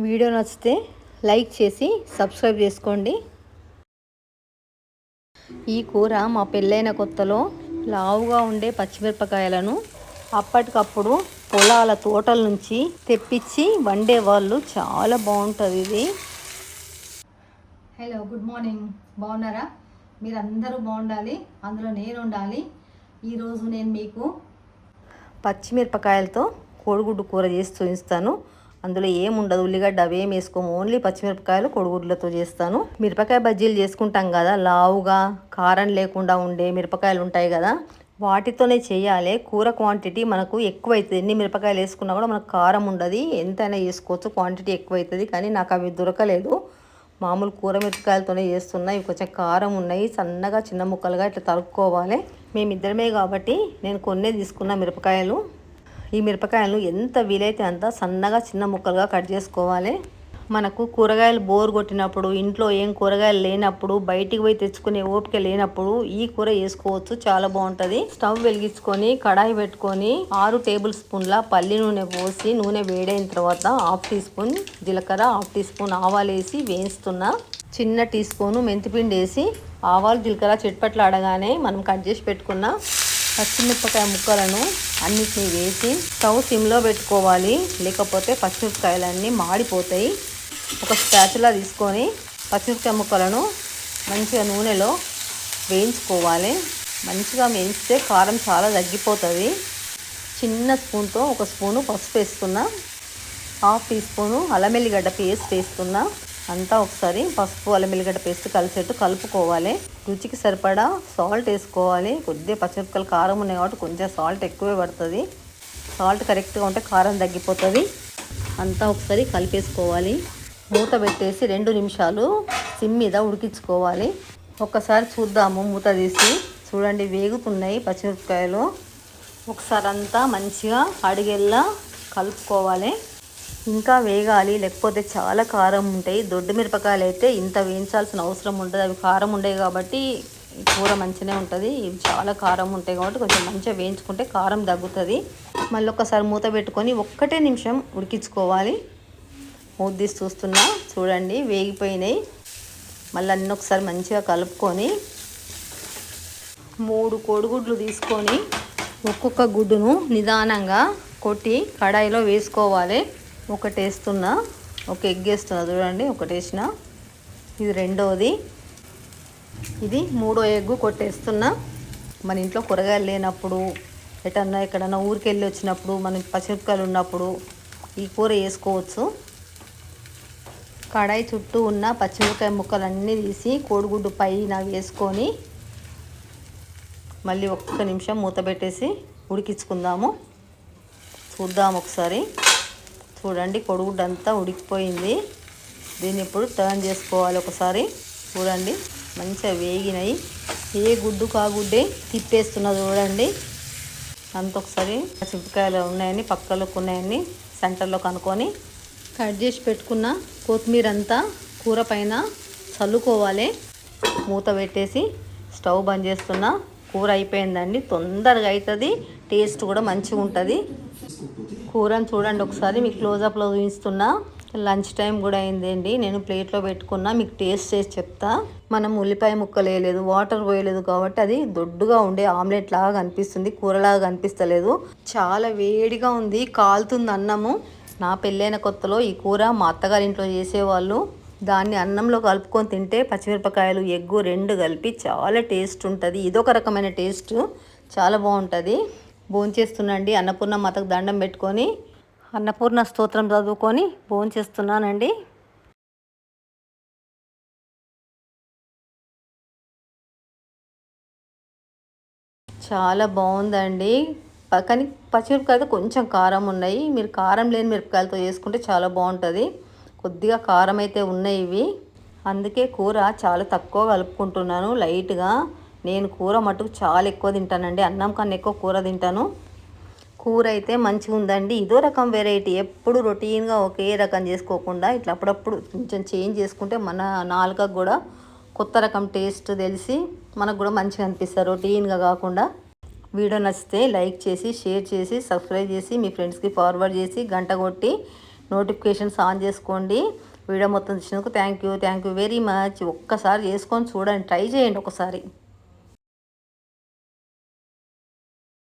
Video నచ్చితే like చేసి subscribe చేసుకోండి. ఈ కూర మా పెళ్ళైన కొత్తలో లావుగా ఉండే పచ్చిమిరపకాయలను అప్పటికప్పుడు పొలాల తోటల నుంచి తెప్పించి వండేవాళ్ళు చాలా బాగుంటుంది ఇది. హలో గుడ్ మార్నింగ్ బాగున్నారా? మీరు అందరూ బాగుండాలి అందులో నేను ఉండాలి. ఈరోజు నేను మీకు పచ్చిమిరపకాయలతో కోడిగుడ్డు కూర చేసి చూపిస్తాను. అందులో ఏముండదు ఉల్లిగడ్డ అవేం వేసుకోము. ఓన్లీ పచ్చిమిరపకాయలు కొడుగుడ్లతో చేస్తాను. మిరపకాయ బజ్జీలు చేసుకుంటాం కదా లావుగా కారం లేకుండా ఉండే మిరపకాయలు ఉంటాయి కదా వాటితోనే చేయాలి. కూర క్వాంటిటీ మనకు ఎక్కువ అవుతుంది ఎన్ని మిరపకాయలు వేసుకున్నా కూడా మనకు కారం ఉండదు. ఎంతైనా వేసుకోవచ్చు క్వాంటిటీ ఎక్కువ అవుతుంది కానీ నాకు అవి దొరకలేదు. మామూలు కూర మిరపకాయలతోనే చేస్తున్నాయి ఇవి కొంచెం కారం ఉన్నాయి. సన్నగా చిన్న ముక్కలుగా ఇట్లా తరుక్కోవాలి. మేమిద్దరమే కాబట్టి నేను కొన్నే తీసుకున్న మిరపకాయలు. ఈ మిరపకాయలు ఎంత వీలైతే అంత సన్నగా చిన్న ముక్కలుగా కట్ చేసుకోవాలి. మనకు కూరగాయలు బోర్ కొట్టినప్పుడు ఇంట్లో ఏం కూరగాయలు లేనప్పుడు బయటికి పోయి తెచ్చుకునే ఓపిక లేనప్పుడు ఈ కూర వేసుకోవచ్చు. చాలా బాగుంటుంది. స్టవ్ వెలిగించుకొని కడాయి పెట్టుకొని ఆరు టేబుల్ స్పూన్ల పల్లి నూనె పోసి నూనె వేడైన తర్వాత హాఫ్ టీ స్పూన్ జీలకర్ర హాఫ్ టీ స్పూన్ ఆవాలు వేసి వేయిస్తున్నా చిన్న టీ స్పూను మెంతిపిండి వేసి ఆవాలు జీలకర్ర చిట్పట్లు ఆడగానే మనం కట్ చేసి పెట్టుకున్న పచ్చిమిరపకాయ ముక్కలను అన్నిటిని వేసి స్టవ్ సిమ్లో పెట్టుకోవాలి. లేకపోతే పచ్చిమిరపకాయలన్నీ మాడిపోతాయి. ఒక స్పాచులా తీసుకొని పచ్చిమిరపకాయ ముక్కలను మంచిగా నూనెలో వేయించుకోవాలి. మంచిగా వేయిస్తే కారం చాలా తగ్గిపోతుంది. చిన్న స్పూన్తో ఒక స్పూను పసుపు వేస్తున్నా హాఫ్ టీ స్పూను అల్లమెల్లిగడ్డ పేస్ట్ వేస్తున్నా అంతా ఒకసారి పసుపు అల్లం అల్లమెల్లిగడ్డ పేస్ట్ కలిసేట్టు కలుపుకోవాలి. రుచికి సరిపడా సాల్ట్ వేసుకోవాలి. కొద్దిగా పచ్చిమిరపకాయలు కారం ఉన్నాయి కాబట్టి కొంచెం సాల్ట్ ఎక్కువే పడుతుంది. సాల్ట్ కరెక్ట్గా ఉంటే కారం తగ్గిపోతుంది. అంతా ఒకసారి కలిపేసుకోవాలి. మూత పెట్టేసి రెండు నిమిషాలు సిమ్ మీద ఉడికించుకోవాలి. ఒక్కసారి చూద్దాము మూత తీసి. చూడండి వేగుతున్నాయి పచ్చిమిరపకాయలు. ఒకసారి అంతా మంచిగా అడిగెల్లా కలుపుకోవాలి. ఇంకా వేగాలి లేకపోతే చాలా కారం ఉంటాయి. దొడ్డు మిరపకాయలు అయితే ఇంత వేయించాల్సిన అవసరం ఉంటుంది అవి కారం ఉండేవి కాబట్టి కూర మంచిగానే ఉంటుంది. ఇవి చాలా కారం ఉంటాయి కాబట్టి కొంచెం మంచిగా వేయించుకుంటే కారం తగ్గుతుంది. మళ్ళీ ఒకసారి మూత పెట్టుకొని ఒక్కటే నిమిషం ఉడికించుకోవాలి. మూత చూస్తున్నా చూడండి వేగిపోయినాయి. మళ్ళీ అన్నీ ఒకసారి మంచిగా కలుపుకొని మూడు కోడిగుడ్లు తీసుకొని ఒక్కొక్క గుడ్డును నిదానంగా కొట్టి కడాయిలో వేసుకోవాలి. ఒకటి వేస్తున్నా ఒక ఎగ్ వేస్తున్నా చూడండి ఒకటి వేసిన ఇది రెండవది ఇది మూడో ఎగ్గు కొట్టేస్తున్నా. మన ఇంట్లో కూరగాయలు లేనప్పుడు ఎటన్నా ఎక్కడన్నా ఊరికి వెళ్ళి వచ్చినప్పుడు మన పచ్చిమిరపకాయలు ఉన్నప్పుడు ఈ కూర వేసుకోవచ్చు. కడాయి చుట్టూ ఉన్న పచ్చిమిరపకాయ ముక్కలన్నీ తీసి కోడిగుడ్డు పైన వేసుకొని మళ్ళీ ఒక్క నిమిషం మూత పెట్టేసి ఉడికించుకుందాము. చూద్దాం ఒకసారి. చూడండి కొడుగుడ్డు ఉడికిపోయింది. దీన్ని ఇప్పుడు టర్న్ చేసుకోవాలి ఒకసారి. చూడండి మంచిగా వేగినాయి. ఏ గుడ్డు కాగుడ్డే తిప్పేస్తున్నా చూడండి. అంత ఒకసారి చింతకాయలు ఉన్నాయని పక్కలోకి ఉన్నాయని సెంటర్లో కనుక్కొని కట్ చేసి పెట్టుకున్న కొత్తిమీర అంతా కూర పైన చల్లుకోవాలి. మూత పెట్టేసి స్టవ్ బంద్ చేస్తున్నా కూర అయిపోయిందండి. తొందరగా అవుతుంది టేస్ట్ కూడా మంచిగా ఉంటుంది కూరని చూడండి ఒకసారి. మీకు క్లోజప్లో చూపిస్తున్నా. లంచ్ టైం కూడా అయిందండి. నేను ప్లేట్లో పెట్టుకున్నా. మీకు టేస్ట్ చేసి చెప్తా. మనం ఉల్లిపాయ ముక్కలు వేయలేదు వాటర్ పోయలేదు కాబట్టి అది దొడ్డుగా ఉండే ఆమ్లెట్ లాగా కనిపిస్తుంది కూరలాగా కనిపిస్తలేదు చాలా వేడిగా ఉంది కాలుతుంది అన్నము. నా పెళ్ళైన కొత్తలో ఈ కూర మా అత్తగారి ఇంట్లో చేసేవాళ్ళు. దాన్ని అన్నంలో కలుపుకొని తింటే పచ్చిమిరపకాయలు ఎగ్గు రెండు కలిపి చాలా టేస్ట్ ఉంటుంది. ఇదొక రకమైన టేస్ట్. చాలా బాగుంటుంది. భోంచేస్తున్నాండి అన్నపూర్ణ మాతకు దండం పెట్టుకొని అన్నపూర్ణ స్తోత్రం చదువుకొని భోంచేస్తున్నానండి. చాలా బాగుందండి. కానీ పచ్చిమిరపకాయలతో కొంచెం కారం ఉన్నాయి. మీరు కారం లేని మిరపకాయలతో చేసుకుంటే చాలా బాగుంటుంది. కొద్దిగా కారం అయితే ఉన్నాయి ఇవి. అందుకే కూర చాలా తక్కువ కలుపుకుంటున్నాను లైట్గా. నేను కూర మటుకు చాలా ఎక్కువ తింటానండి. అన్నం కన్నా ఎక్కువ కూర తింటాను. కూర అయితే మంచిగా ఉందండి. ఇదో రకం వెరైటీ ఎప్పుడు రొటీన్గా ఒకే రకం చేసుకోకుండా ఇట్లా అప్పుడప్పుడు కొంచెం చేంజ్ చేసుకుంటే మన నాలుగకు కూడా కొత్త రకం టేస్ట్ తెలిసి మనకు కూడా మంచిగా అనిపిస్తుంది. రొటీన్గా కాకుండా వీడియో నచ్చితే లైక్ చేసి షేర్ చేసి సబ్స్క్రైబ్ చేసి మీ ఫ్రెండ్స్కి ఫార్వర్డ్ చేసి గంట కొట్టి నోటిఫికేషన్స్ ఆన్ చేసుకోండి. వీడియో మొత్తం చూసినందుకు thank you thank you very much ఒక్కసారి చేసుకొని చూడండి. ట్రై చేయండి ఒకసారి.